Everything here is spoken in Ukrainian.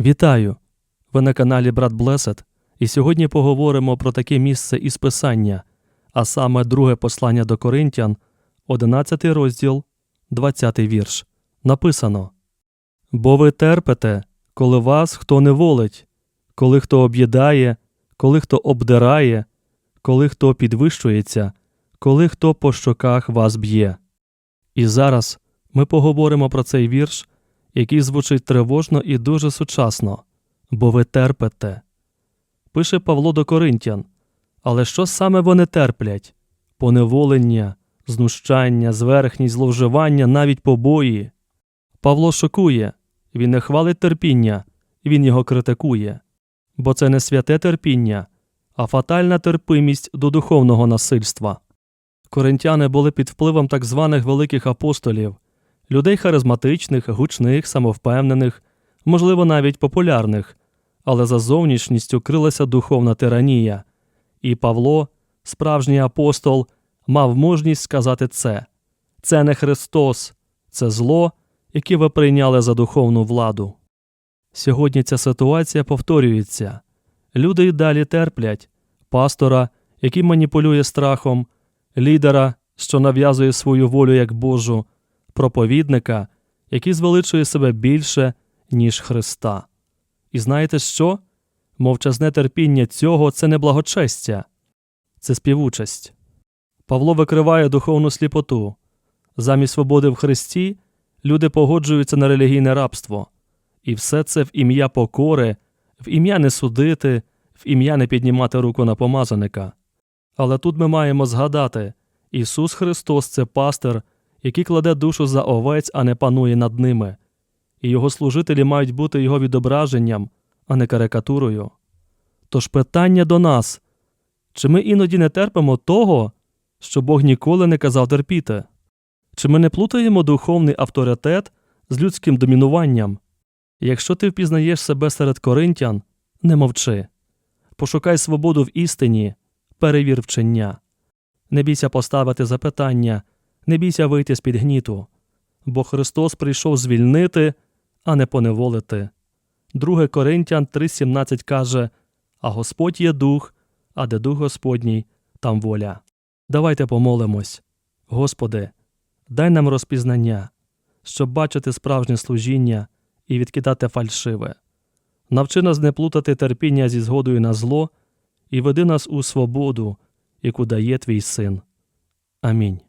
Вітаю! Ви на каналі Брат Блесет, і сьогодні поговоримо про таке місце із Писання, а саме друге послання до Коринтян, 11 розділ, 20 вірш. Написано: Бо ви терпите, коли вас хто не волить, коли хто об'їдає, коли хто обдирає, коли хто підвищується, коли хто по щоках вас б'є. І зараз ми поговоримо про цей вірш який звучить тривожно і дуже сучасно, бо ви терпите. Пише Павло до Коринтян. Але що саме вони терплять? Поневолення, знущання, зверхність, зловживання, навіть побої. Павло шокує, він не хвалить терпіння, він його критикує. Бо це не святе терпіння, а фатальна терпимість до духовного насильства. Коринтяни були під впливом так званих великих апостолів, людей харизматичних, гучних, самовпевнених, можливо, навіть популярних, але за зовнішністю крилася духовна тиранія. І Павло, справжній апостол, мав мужність сказати це це не Христос, це зло, яке ви прийняли за духовну владу. Сьогодні ця ситуація повторюється. Люди й далі терплять пастора, який маніпулює страхом, лідера, що нав'язує свою волю як Божу, проповідника, який звеличує себе більше, ніж Христа. І знаєте що? Мовчазне терпіння цього це не благочестя, це співучасть. Павло викриває духовну сліпоту. Замість свободи в Христі люди погоджуються на релігійне рабство, і все це в ім'я покори, в ім'я не судити, в ім'я не піднімати руку на помазаника. Але тут ми маємо згадати Ісус Христос це пастир, який кладе душу за овець, а не панує над ними, і його служителі мають бути його відображенням, а не карикатурою. Тож питання до нас чи ми іноді не терпимо того, що Бог ніколи не казав терпіти? Чи ми не плутаємо духовний авторитет з людським домінуванням? Якщо ти впізнаєш себе серед коринтян, не мовчи. Пошукай свободу в істині, перевір вчення. Не бійся поставити запитання, не бійся вийти з під гніту, бо Христос прийшов звільнити, а не поневолити. 2 Коринтян 3,17 каже А Господь є дух, а де дух Господній, там воля. Давайте помолимось. Господи, дай нам розпізнання, щоб бачити справжнє служіння і відкидати фальшиве. Навчи нас не плутати терпіння зі згодою на зло і веди нас у свободу, яку дає твій син. Амінь.